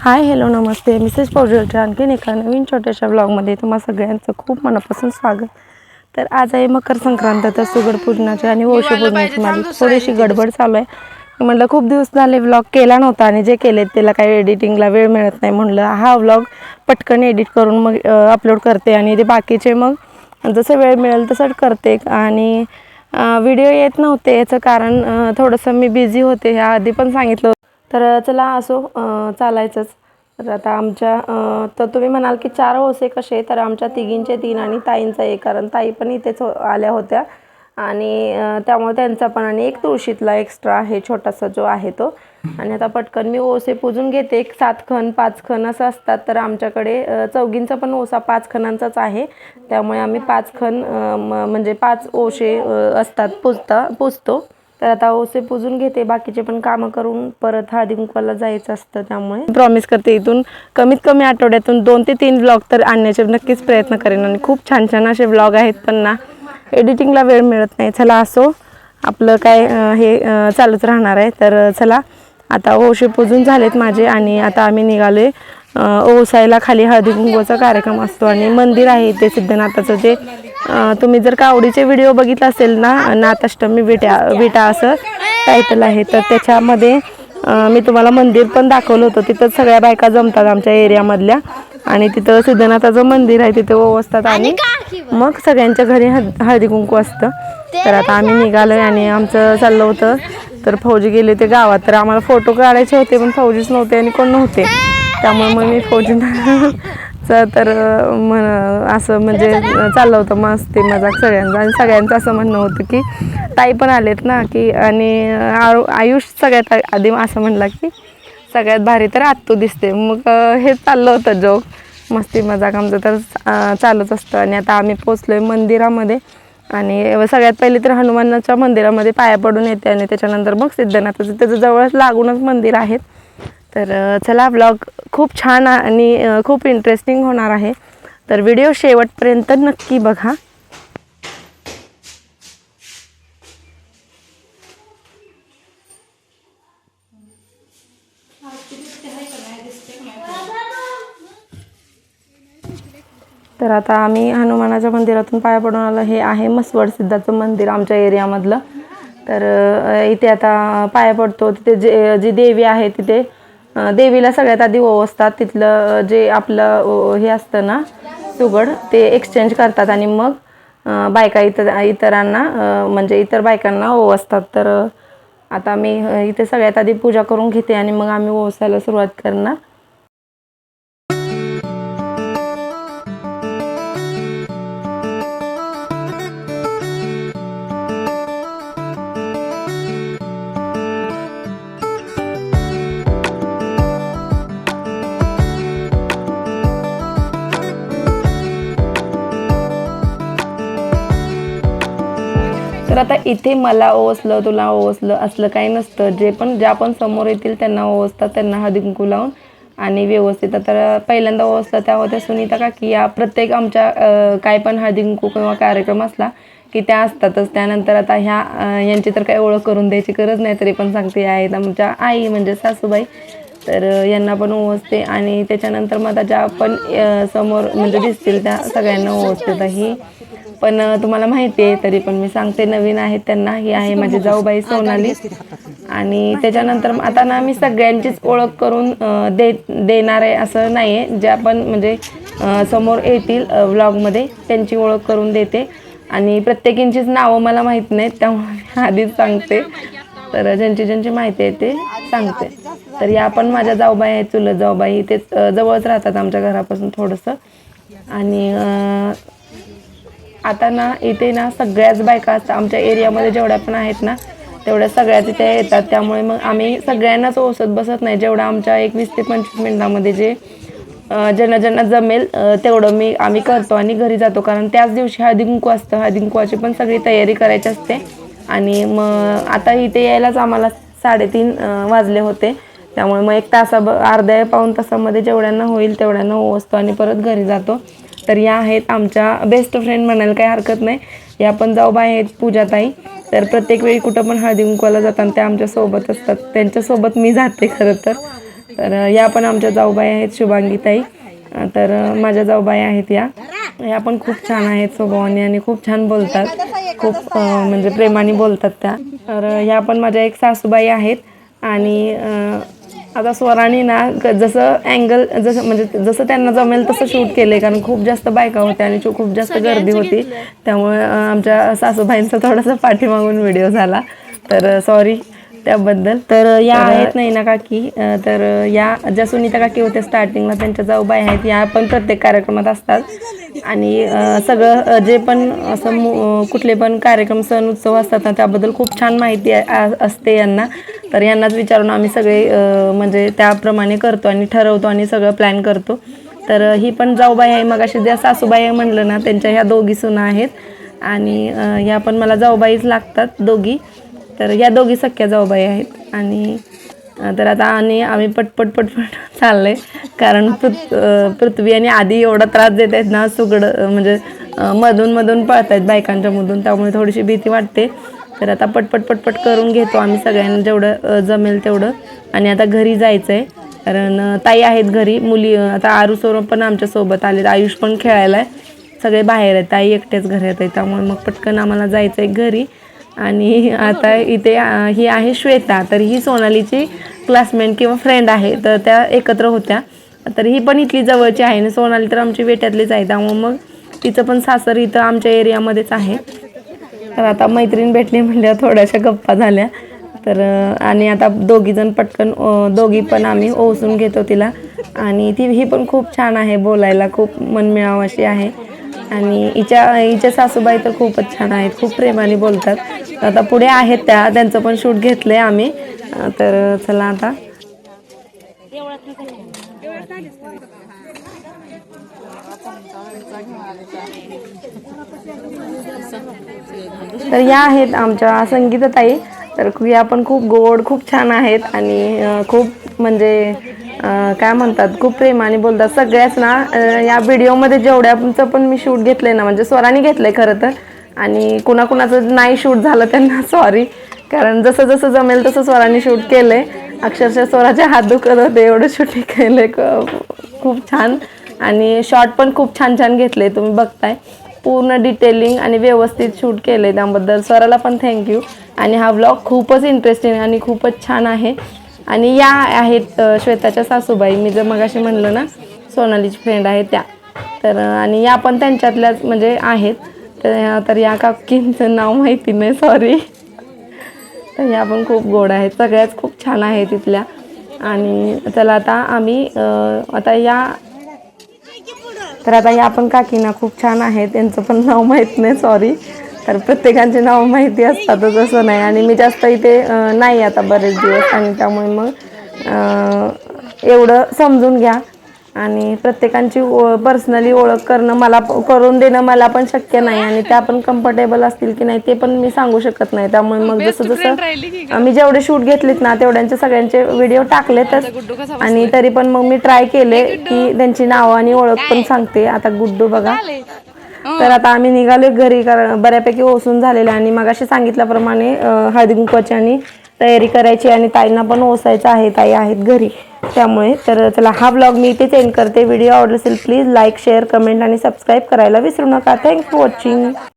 Hi hello नमस्ते. Mrs पौजलच्या आणखीन एका नवीन छोट्याशा ब्लॉगमध्ये तुम्हा सगळ्यांचं खूप मनापासून स्वागत. तर आज आहे मकर संक्रांत तर सुगड पूजनाची आणि ओशी पूजनाची माझी थोडीशी गडबड चालू आहे. म्हटलं खूप दिवस झाले व्लॉग केला नव्हता आणि जे केले त्याला काही एडिटिंगला वेळ मिळत नाही. म्हणलं हा व्लॉग पटकन एडिट करून मग अपलोड करते आणि ते बाकीचे मग जसं वेळ मिळेल तसं करते. आणि व्हिडिओ येत नव्हते याचं कारण थोडंसं मी बिझी होते. ह्या आधी पण सांगितलं होतं. तर चला असो चालायचंच. तर आता आमच्या तर तुम्ही म्हणाल की चार ओसे कसे? तर आमच्या तिघींचे तीन आणि ताईंचा एक. कारण ताई पण इथेच हो, आल्या होत्या. आणि त्यामुळे त्यांचा पण आणि एक तुळशीतला एक्स्ट्रा आहे छोटासा जो आहे तो. आणि आता पटकन मी ओसे पुजून घेते. एक सात खण पाच खण असं असतात. तर आमच्याकडे चौघींचा पण ओसा पाच खणांचाच आहे. त्यामुळे आम्ही पाच खण म- म्हणजे पाच ओशे असतात पुजता पुजतो. तर आता ओसे पुजून घेते बाकीचे पण कामं करून परत हळदी कुंकवाला जायचं असतं त्यामुळे. प्रॉमिस करते इथून कमीत कमी आठवड्यातून दोन ते तीन ब्लॉग तर आणण्याचे नक्कीच प्रयत्न करेन. आणि खूप छान छान असे ब्लॉग आहेत पण ना एडिटिंगला वेळ मिळत नाही. चला असो आपलं काय हे चालूच राहणार आहे. तर चला आता ओशे पुजून झालेत माझे आणि आता आम्ही निघालोय ओसायला खाली हळदी कुंकवाचा कार्यक्रम असतो आणि मंदिर आहे इथे सिद्धनाथाचं जे तुम्ही जर कावडीचे व्हिडिओ बघितला असेल ना नाथाष्टमी विटा विटा असं टायटल आहे तर त्याच्यामध्ये मी तुम्हाला मंदिर पण दाखवलं होतं. तिथं सगळ्या बायका जमतात आमच्या एरियामधल्या. आणि तिथं सिद्धनाथाचं मंदिर आहे तिथे ओवसतात आणि मग सगळ्यांच्या घरी हळ- हळदी कुंकू असतं तर आता आम्ही निघालोय आणि आमचं चाललं होतं. तर फौजी गेले ते गावात. तर आम्हाला फोटो काढायचे होते पण फौजीच नव्हते आणि कोण नव्हते. त्यामुळे मग मी फौजींना च- तर म्हण असं म्हणजे चाललं होतं मस्ती मजाक सगळ्यांचं. आणि सगळ्यांचं असं म्हणणं होतं की ताई पण आलेत ना की आणि आयुष सगळ्यात आधी असं म्हणला की सगळ्यात भारी तर आत्तू दिसते. मग हे चाललं होतं जोक मस्ती मजाक आमचं तर चालूच असतं. आणि आता आम्ही पोचलोय मंदिरामध्ये. आणि सगळ्यात पहिले तर हनुमानाच्या मंदिरामध्ये पाया पडून येते. आणि त्याच्यानंतर मग सिद्धनाथाचं त्याचं जवळच लागूनच मंदिर आहेत. तर चला ब्लॉग खूप छान आणि खूप इंटरेस्टिंग होणार आहे. तर व्हिडिओ शेवटपर्यंत नक्की बघा. तर आता आम्ही हनुमानाच्या मंदिरातून पाया पडून आलो. हे आहे मसवड सिद्धाचं मंदिर आमच्या एरियामधलं. तर इथे आता पाया पडतो. तिथे जे जी देवी आहे तिथे देवीला सगळ्यात आधी ओवसतात तिथलं जे आपलं ओ- हे असतं ना सुगड ते एक्सचेंज करतात आणि मग बायका इतर इतरांना म्हणजे इतर बायकांना ओवसतात तर आता मी इथे सगळ्यात आधी पूजा करून घेते आणि मग आम्ही ओसायला सुरुवात करणार. तर आता इथे मला ओसलं तुला ओसलं असलं काही नसतं. जे पण ज्या पण समोर येतील त्यांना ओसतात त्यांना हळदी कुंकू लावून. आणि व्यवस्थित आता पहिल्यांदा ओसलं त्या होत्या सुनीता काकी. या प्रत्येक आमच्या काय पण हळदी कुंकू किंवा कार्यक्रम असला की त्या असतातच. त्यानंतर आता ह्या यांची तर काही ओळख करून द्यायची गरज नाही तरी पण सांगते. या आहेत आमच्या आई म्हणजे सासूबाई. तर यांना पण ओवसते आणि त्याच्यानंतर मग आता ज्या पण समोर म्हणजे दिसतील त्या सगळ्यांना ओवसते ही. पण तुम्हाला माहिती आहे तरी पण मी सांगते नवीन आहेत त्यांना. ही आहे माझी जाऊबाई सोनाली. आणि त्याच्यानंतर मग आता ना मी सगळ्यांचीच ओळख करून दे देणार आहे असं नाही आहे ज्या पण म्हणजे समोर येतील व्लॉगमध्ये त्यांची ओळख करून देते. आणि प्रत्येकींचीच नावं मला माहीत नाहीत त्यामुळे आधीच सांगते. तर ज्यांची ज्यांची माहिती आहे ते सांगते. तर या पण माझ्या जाऊबाई आहेत चुलत जाऊबाई ते जवळच राहतात आमच्या घरापासून थोडंसं. आणि आता ना इथे ना सगळ्याच बायका असतात. आमच्या एरियामध्ये जेवढ्या पण आहेत ना तेवढ्या सगळ्याच इथे येतात. त्यामुळे मग आम्ही सगळ्यांनाच ओसत बसत नाही. जेवढं आमच्या एकवीस ते पंचवीस मिनिटामध्ये जे ज्यांना ज्यांना जमेल तेवढं मी आम्ही करतो आणि घरी जातो. कारण त्याच दिवशी हळदी कुंकू असतं. हळदी कुंकवाची पण सगळी तयारी करायची असते. आणि मग आता इथे यायलाच आम्हाला साडेतीन वाजले होते. त्यामुळे मग एक तासा अर्ध्या पाऊन तासामध्ये जेवढ्यांना होईल तेवढ्यांना असतो आणि परत घरी जातो. तर या आहेत आमच्या बेस्ट फ्रेंड म्हणायला काही हरकत नाही. या पण जाऊबाई आहेत पूजाताई. तर प्रत्येक वेळी कुठं पण हळदी कुंकवाला जाताना त्या आमच्यासोबत असतात. त्यांच्यासोबत मी जाते खरं तर. तर या पण आमच्या जाऊबाई आहेत शुभांगीताई तर माझ्या जाऊबाई आहेत या. या पण खूप छान आहेत स्वभावाने आणि खूप छान बोलतात. खूप म्हणजे प्रेमाने बोलतात त्या. तर या ह्या पण माझ्या एक सासूबाई आहेत. आणि आता स्वराने ना जसं अँगल जसं म्हणजे जसं त्यांना जमेल तसं शूट केलं कारण खूप जास्त बायका होत्या आणि खूप जास्त गर्दी होती. त्यामुळे आमच्या सासूबाईंचा थोडासा पाठीमागून व्हिडिओ झाला. तर सॉरी त्याबद्दल. तर या आहेत नाही ना काकी तर या ज्या सुनीता काकी होत्या स्टार्टिंगला त्यांच्या जाऊबाई आहेत या पण प्रत्येक कार्यक्रमात असतात. आणि सगळं जे पण असं कुठले पण कार्यक्रम सण उत्सव असतात ना त्याबद्दल खूप छान माहिती असते यांना. तर यांनाच विचारून आम्ही सगळे म्हणजे त्याप्रमाणे करतो आणि ठरवतो आणि सगळं प्लॅन करतो. तर ही पण जाऊबाई आहे मग अशी ज्या सासूबाई आहे म्हणलं ना त्यांच्या ह्या दोघी सुना आहेत. आणि ह्या पण मला जाऊबाईच लागतात दोघी. तर या दोघी सख्या जाऊबाई आहेत. आणि तर आता आणि आम्ही पटपट पटपट चाललंय. कारण पृथ पृथ्वी आणि आधी एवढा त्रास देत आहेत ना सुगड म्हणजे मधून मधून पळत आहेत बायकांच्या मधून. त्यामुळे थोडीशी भीती वाटते. तर आता पटपट पटपट करून घेतो आम्ही सगळ्यांना जेवढं जमेल तेवढं. आणि आता घरी जायचं आहे कारण ताई आहेत घरी. मुली आता आरू आरुसोर पण आमच्यासोबत आलेत. आयुष पण खेळायला आहे सगळे बाहेर आहेत. ताई एकटेच घरात आहे त्यामुळे मग पटकन आम्हाला जायचं आहे घरी. आणि आता इथे ही आहे श्वेता. तर ही सोनालीची क्लासमेट किंवा फ्रेंड आहे. तर त्या एकत्र होत्या. तर ही पण इथली जवळची आहे. आणि सोनाली तर आमची वेट्यातलीच आहे. त्यामुळे मग तिचं पण सासर इथं आमच्या एरियामध्येच आहे. तर आता मैत्रीण भेटली म्हणल्यावर थोड्याशा गप्पा झाल्या. तर आणि आता दोघीजण पटकन दोघी पण आम्ही ओसून घेतो तिला. आणि ती ही पण खूप छान आहे. बोलायला खूप मनमिळाव अशी आहे. आणि हिच्या हिच्या सासूबाई तर खूपच छान आहेत खूप प्रेमाने बोलतात. आता पुढे आहेत त्या त्यांचं पण शूट घेतलं आहे आम्ही तर चला आता. तर या आहेत आमच्या संगीतताई. तर या पण खूप गोड खूप छान आहेत आणि खूप म्हणजे काय म्हणतात खूप प्रेमाने बोलतात. सगळ्याच ना या व्हिडिओमध्ये जेवढ्याचं पण मी शूट घेतलंय ना म्हणजे स्वराने घेतलंय खरं तर. आणि कुणाकुणाचं नाही शूट झालं त्यांना सॉरी कारण जसं जसं जमेल तसं स्वराने शूट केलं आहे अक्षरशः स्वराचे हात दुखत होते एवढं शूटिंग केलं क- खूप छान. आणि शॉर्ट पण खूप छान छान घेतले तुम्ही बघताय. पूर्ण डिटेलिंग आणि व्यवस्थित शूट केलं आहे त्याबद्दल. स्वराला पण थँक्यू आणि हा ब्लॉग खूपच इंटरेस्टिंग आणि खूपच छान आहे. आणि या आहेत श्वेताच्या सासूबाई. मी जर मगाशी म्हणलं ना सोनालीची फ्रेंड आहे त्या. तर आणि या पण त्यांच्यातल्याच म्हणजे आहेत. तर तर या काकींचं नाव माहिती नाही सॉरी तर या पण खूप गोड आहेत. सगळ्याच खूप छान आहेत तिथल्या आणि चला आता आम्ही आता या तर आता या पण काकीना खूप छान आहेत. त्यांचं पण नाव माहीत नाही सॉरी तर प्रत्येकाचे नाव माहिती असतातच असं नाही. आणि मी जास्त इथे नाही आता बरेच दिवस आणि त्यामुळे मग एवढं समजून घ्या. आणि प्रत्येकांची पर्सनली ओळख करणं मला करून देणं मला पण शक्य नाही. आणि त्या पण कम्फर्टेबल असतील की नाही ते पण मी सांगू शकत नाही. त्यामुळे मग जसं जसं मी जेवढे शूट घेतलेत ना तेवढ्यांचे सगळ्यांचे व्हिडिओ टाकलेतच. आणि तरी पण मग मी ट्राय केले की त्यांची नावं आणि ओळख पण सांगते. आता गुड्डू बघा. तर आता आम्ही निघालो घरी कारण बऱ्यापैकी ओसून झालेले आणि मग अशी सांगितल्याप्रमाणे हळदी कुंकवाची आणि तयारी करायची आणि ताईंना पण ओसायचं आहे ताई आहेत घरी. त्यामुळे तर चला हा ब्लॉग मी इथेच एंड करते. व्हिडिओ आवडला असेल प्लीज लाईक शेअर कमेंट आणि सबस्क्राईब करायला विसरू नका. Thanks for watching